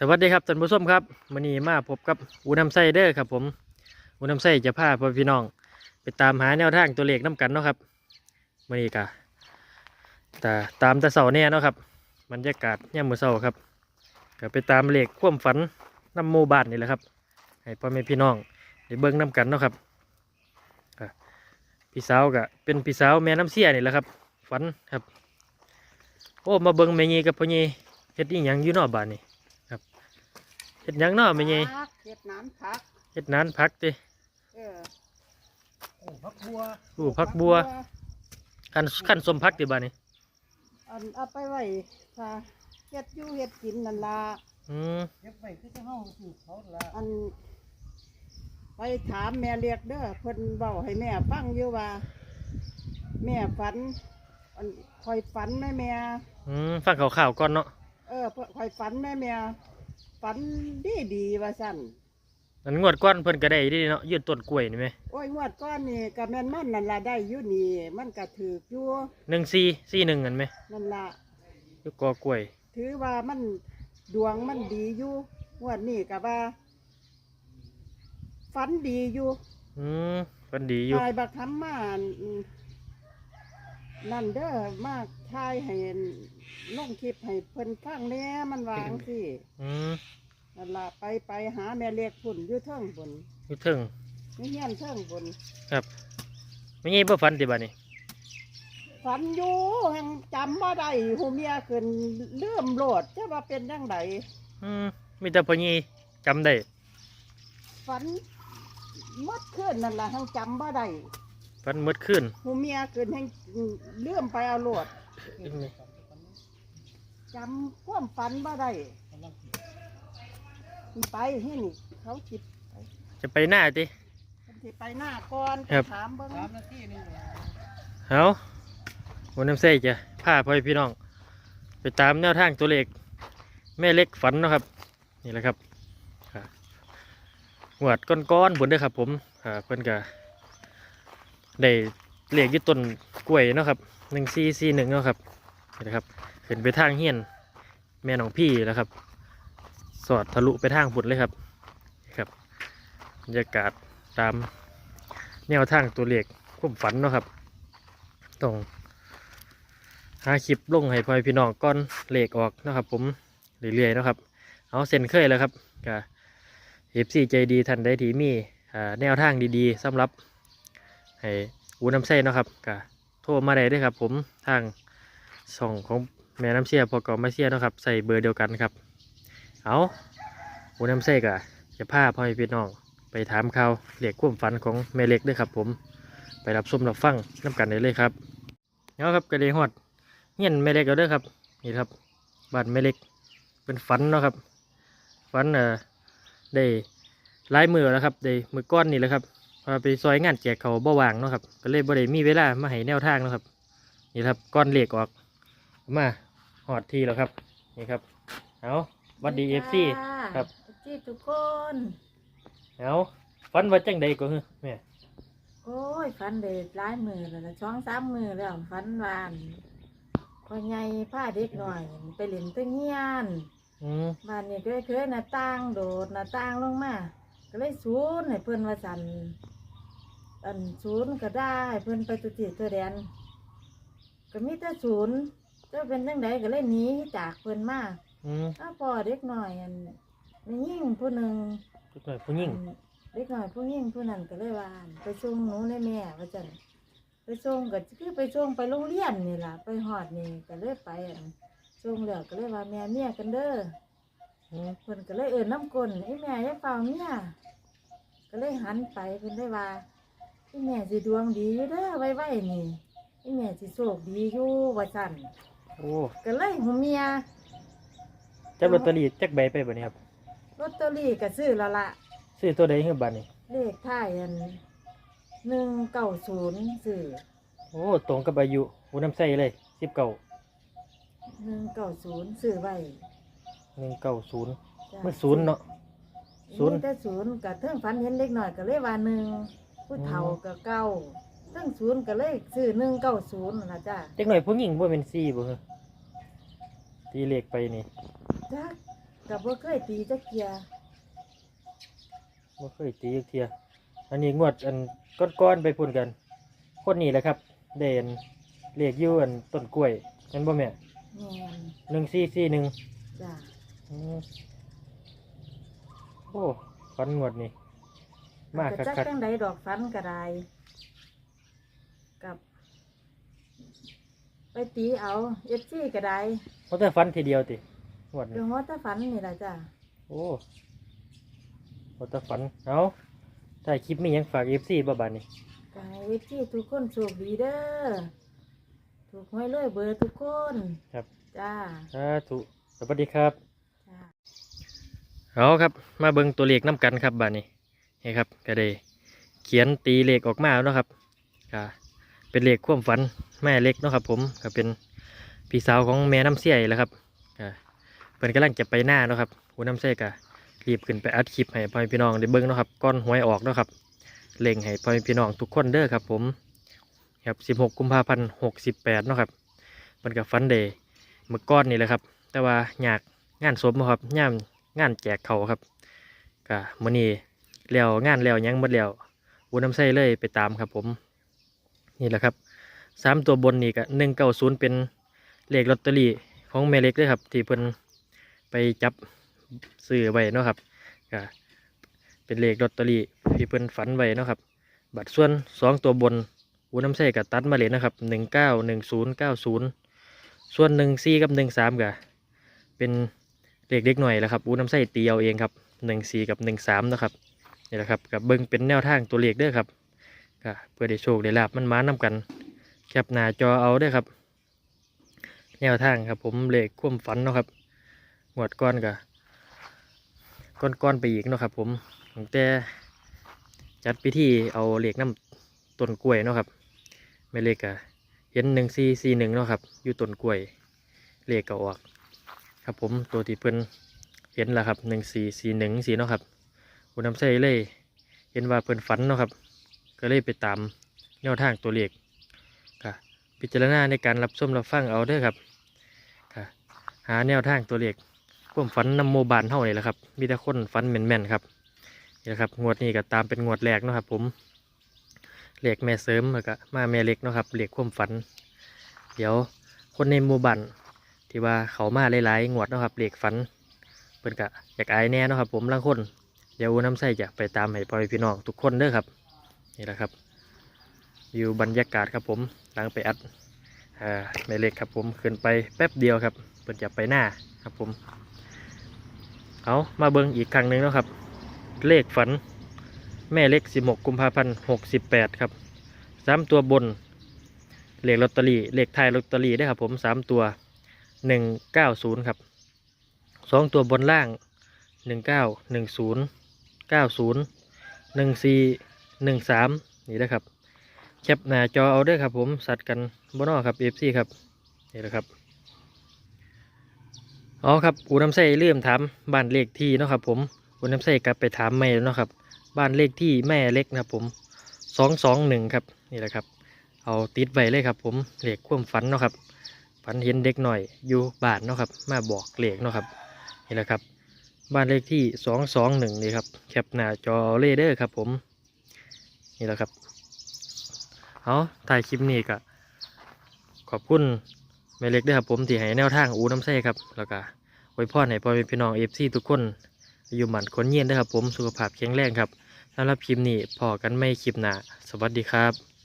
สวัสดีครับท่านผู้ชมครับวันนี้มาพบกับอูน้ำไส้เด้อครับ ผมอูน้ำไส้จะพาพ่อพี่น้อง ไปตามหาแนวทางตัวเลขน้กันเนาะครับวันนี้กะแต่ตามแต่เสาเนี่ยเนาะครับบรรยากาศย่ำมือเสาครับก็ไปตามเลขความฝันน้ำหมูบ้านนี่แหละครับ ให้พ่อแม่พี่น้องได้เบิ่งน้กันเนาะครับก็พี่สาวก็เป็นพี่สาวแม่น้ำเสียนี่แหละครับ ฝันครับ โอ้มาเบิ่งแม่ยีกับพ่อยีเฮ็ดอีหยังอยู่นอกบ้านนี่ เฮ็ดหยังเนาะแม่ยีพักเก็บน้ำพักเฮ็ดนานพักติเออโอ้พักบัวอู้พักบัวขั้นขั้นสมพักติบ้านนี่อันเอาไปไว้ค่ะเฮ็ดอยู่เฮ็ดกินนั่นล่ะอืมเก็บไว้คือจะเฮาสูตรเขาละอัน ไปถามแม่เรียกเด้อเพิ่นเว้าให้แม่ฟังอยู่ว่า แม่ฝันอันคอยฝันแม่แม่ อืมฟังข่าวๆก่อนเนาะ เออคอยฝันแม่แม่ ฝันดีดีๆว่าสั่นอันงวดก้อนเพิ่นก็ได้ดีเนาะยืดต้นกล้วยนี่ไหมโอ้ยงวดก้อนนี่ก็แม่นมันนั่นล่ะได้อยู่นี่มันก็ถือกอยู่หนึ่งสี่สี่หนึ่งกันไหมนั่นล่ะอยู่กอกล้วย ถือว่ามันดวงมันดีอยู่งวดนี้ก็ว่าฝันดีอยู่อืมเพิ่นดีอยู่ทายบักคำมาอืม นั่นเด้อมากทายให้ลงคลิปให้เพิ่นฟังแหน่มันวาจั่งสิอืมนั่นล่ะไปไปหาแม่เล็กพุ่นอยู่เทิงพุ่นอยู่ถึงนี่เฮียนเทิงพุ่นครับไม่งี้บ่ฝันติบ้านนี่ฝันอยู่ยังจำบ่ได้หูเมียขึ้นเลื่อมโลดจะว่าเป็นจังไดอืมมีแต่พ่อยี่จำได้ ฝันหมดขึ้นนั่นล่ะยังจำบ่ได้ ฝันมืดขึ้นหูเมียเกินให้เลื่อมไปเอาโลดจำความฝันบ่ได้ไปที่นี่เขาคิดจะไปหน้าติเขาสิไปหน้าก่อนครับถามเบิ้งสามนาทีหนึงเอาวันน้ำไส้จะพาพ่อพี่น้อง ไปตามแนวทางตัวเลขแม่เล็กฝันเนาะครับ นี่แหละครับอ่าหวดก้อนๆบนเด้อครับผมอ่าเพิ่นก็ ได้เลขอยึดต้นกล้วยเนาะครับหนึ่งซีซีหนึ่งเนาะครับนี่นะครับขึ้นไปทางเฮียน แม่น้องพี่แล้วครับ สอดทะลุไปทางบุดเลยครับครับบรรยากาศตามแนวทางตัวเลขความฝันเนาะครับต้องหาคลิปลงให้พ่อพี่น้องก้อนเลขออกเนาะครับ ผมเรื่อยๆเนาะครับ เอาเซ็นเคยแล้วครับกับเอฟซีใจดีท่านได้ทีมีแนวทางดีๆสำหรับ ให้อูน้ำใส้นาะครับกะโทรมาได้ด้วยครับ ผมทางส่องของแม่น้ำเชียพอกอมาเชียเนาะครับใส่เบอร์เดียวกันครับ เอาอูน้ำใส้นกะจะพาพ่อพี่น้องไปถามข่าวเรียกความฝันของแม่เล็กด้วยครับ ผมไปรับชมรับฟังน้ำกันได้เลยครับเอาะครับกระเดฮอดเงี้ยนแม่เล็กเอาด้อครับนี่ครับบ้านแม่เล็กเป็นฝันเนาะครับฝันเอ่อได้ลายมือแล้วครับได้มือก้อนนี่แหละครับ พาไปซอยงานแจกเขาวบ่ว่างเนาะครับก็เลยบ่ได้มีเวลามาให้แนวทางเนาะครับ นี่ครับก้อนเหล็กออกมาหอดทีแล้วครับ นี่ครับเอาหวัดดีเอฟซีครับจีทุกคนเอาฝันว่าจังใดก็คือแม่โอ้ยฟันเด็ดหลายมือแล้วล่ะช่องสามมือแล้วฟันวานพ่อใหญ่ผ้าเด็กหน่อย ไปเล่นตะเงียนอืมบ้านนี้ก็เคยหน้าต่างโดดหน้าต่างลงมาก็เลยศูนย์ให้เพื่อนว่าสัน อันศูนย์ก็ได้เพื่อนไปตุติตัวแดน ก็มีแต่ศูนย์เจ้าเป็นจังใดก็เลยหนีจากเพื่อนมาอืมถ้าพอเด็กหน่อยอันมียิ่งผู้หนึ่งผู้หน่อยผู้หญิงเด็กหน่อยผู้หญิงผู้นั้นก็เลยว่าไปส่งหนูในแม่ว่าจันไปส่งก็คือไปส่งไปโรงเรียนนี่ล่ะ ไปหอดนี่ก็เลยไปอั่นส่งแล้วก็เลยว่าแม่เมียกันเด้อ อืมเพิ่นก็เลยเอิ้นน้ำกลนไอ้แม่อย่าเฝ้าเมียก็เลยหันไปเพิ่นเลยว่า ไอ้แม่สิดวงดีอยู่เด้อไว้ๆนี่ไอ้แม่สิโชคดีอยู่ว่าจันโอ้ก็เลยหูเมียจับลอตเตอรี่จักใบไปบ่เนี่ยครับ ลอตเตอรี่ก็ซื้อและละซื้อตัวใดให้บัตรนี่เลขท้ายอันหนึ่งเก้าศูนย์ซื้อโอ้ตรงกับอายุหูน้ำใส่เลยสิบเก้าหนึ่งเก้าศูนย์ซื้อไว้หนึ่งเก้าศูนย์จ้ะเมื่อศูนย์เนาะ ศูนย์ มีแต่ศูนย์กับเทิงฝันเห็นเล็กหน่อยก็เลยว่าหนึ่ง ผู้เฒ่าอืมก็เก้าเทิงศูนย์ก็เลยซื้อหนึ่งเก้าศูนย์นะจ้ะเด็กหน่อยผู้หญิงบ่เป็นสี่บ่เหรอตีเลขไปนี่จ้ะกับบ่เคยตีจักเกียบ่เคยตีจักเทียอันนี้งวดอันก้อนๆไปพุ่นกัน คนนี้แหละครับ เด่นเลขอยู่อันต้นกล้วยเห็นบ่แม่แม่นหนึ่งสี่สี่หนึ่งจ้ะโอ้ฟันงวดนี่ มากก็จักคักจังใดดอกฟันก็ได้กับ ไปตีเอาเอฟซีก็ได้ๆเพราะแต่ฟันทีเดียวติงวดก็นี้หัวแตาฟันนี่ล่ะจ้ะโอ้เพราะแต่ฟันเอาถ้าคลิปมีหยังฝากเอฟซีบ่บาดนี้ก็ให้เอฟซีทุกคนโชคดีเด้อถูกหวยเลยเบอร์ทุกคนครับจ้าสาธุสวัสดีครับ จ้า เอาครับ มาเบิ่งตัวเลขน้ำกันครับบาดนี้ นี่ครับก็ได้เขียนตีเลขออกมาแล้วนะครับก็เป็นเลขควมฝันแม่เล็กเนาะครับ ผมก็เป็นพี่สาวของแม่น้ำเสียแล้วครับก็เพิ่นกำลังจะไปหน้าเนาะครับหูน้ำเสียก็รีบขึ้นไปอัดคลิปให้พ่อพี่น้องได้เบิ่งเนาะครับก้อนหวยออกเนาะครับเล็งให้พ่อพี่น้องทุกคนเด้อครับ ผมครับ 16 กุมภาพันธ์68เนาะครับเพิ่นก็ฝันเดย์เมื่อก้อนนี่แหละครับ แต่ว่าอยากงานศพนะครับย่ามงานแจกเขาครับก็มื้อนี้ แล้วงานแล้วยังหมดแล้วอูน้ำใส่เลยไปตามครับผม นี่แหละครับสามตัวบนนี่ก็หนึ่งเก้าศูนย์เป็นเลขลอตเตอรี่ของแม่เล็กเลยครับ ที่เพิ่นไปจับซื้อไว้เนาะครับก็เป็นเลขลอตเตอรี่ที่เพิ่นฝันไว้เนาะครับ บัตรส่วนสองตัวบนอูน้ำใส่กับตัดมาเลยนะครับหนึ่งเก้าหนึ่งศูนย์เก้าศูนย์ส่วนหนึ่งสี่กับหนึ่งสามก็เป็นเลขเล็กหน่อยแล้วครับอูน้ำใส่ตีเอาเองครับหนึ่งสี่กับหนึ่งสามนะครับ นี่แหละครับกับเบิ้งเป็นแนวทางตัวเลขเด้อครับก็เพื่อได้โชคได้ลาบมันมานำกันแคปหน้าจอเอาเด้ครับ แนวทางครับ ผมเลขความฝันเนาะครับงวดก้อนก็ก้อนก้อนๆไปอีกเนาะครับ ผมตั้งแต่จัดพิธีเอาเลขน้ำต้นกล้วยเนาะครับไม่เลขอะเห็นหนึ่งสี่สี่หนึ่งเนาะครับ อยู่ต้นกล้วยเลขก็ออก ครับผมตัวที่เพิ่นเห็นแล้วครับหนึ่งสี่สี่หนึ่งสี่เนาะครับ คุณน้ำใส่เลย เห็นว่าเพิ่นฝันเนาะครับ ก็เลยไปตามแนวทางตัวเลขค่ะ พิจารณาในการรับชมรับฟังเอาเด้อครับค่ะ หาแนวทางตัวเลขความฝันนำโมบานเท่านี่แหละครับ มีแต่คนฝันแม่นๆครับนี่แหละครับงวดนี้ก็ตามเป็นงวดแรกเนาะครับ ผมเหลขแม่เสริมแล้วก็มาแม่เล็กเนาะครับเหลขควมฝัน เดี๋ยวคนในหมู่บ้านที่ว่าเขามาหลายๆงวดเนาะครับเหลขฝันเพิ่นก็อยากอายแน่เนาะครับ ผมลางคน เดี๋ยวน้ำใส่จะไปตามให้พ่อพี่น้องทุกคนเด้อครับ นี่แหละครับอยู่บรรยากาศครับผมหลังไปอัดอ่าแม่เล็กครับผมขึ้นไปแป๊บเดียวครับเปิดจะไปหน้าครับผมเอามาเบิ่งอีกครั้งหนึ่งเนาะครับ เลขฝันแม่เล็กสิบหกกุมภาพันธ์หกสิบแปดครับสามตัวบน เลขลอตเตอรี่เลขไทยลอตเตอรี่ได้ครับผมสามตัวหนึ่งเก้าศูนย์ครับสองตัวบนล่างหนึ่ง เก้าศูนย์หนึ่งสี่หนึ่งสามนี่นะครับ แคปหน้าจอเอาด้วยครับ ผมสัตว์กันบนอครับเอฟซีครับนี่แหละครับอ๋อครับอูน้ำใส่เริ่มถามบ้านเลขที่เนาะครับ ผมอูน้ำใส่กลับไปถามแม่เนาะครับ บ้านเลขที่แม่เล็กนะครับผมสองสองหนึ่งครับนี่แหละครับ เอาติดไว้เลยครับ ผมเลขความฝันเนาะครับฝันเห็นเด็กหน่อยอยู่บ้านเนาะครับมาบอกเลขเนาะครับนี่แหละครับ บ้านเลขที่สองสองหนึ่งนี่ครับแคปหน้าจอเอาเลเด้อครับผมนี่แหละครับเอาถ่ายคลิปนี้ก็ขอบคุณแม่เล็กด้วยครับผมที่ให้แนวทางอูน้ำไส้ครับ แล้วก็ไว้พรให้พ่อแม่พี่น้องเอฟซีทุกคนอายุหมันคนเย็นด้วยครับผมสุขภาพแข็งแรงครับสำหรับคลิปนี้พอกันไม่คลิปหน้าสวัสดีครับ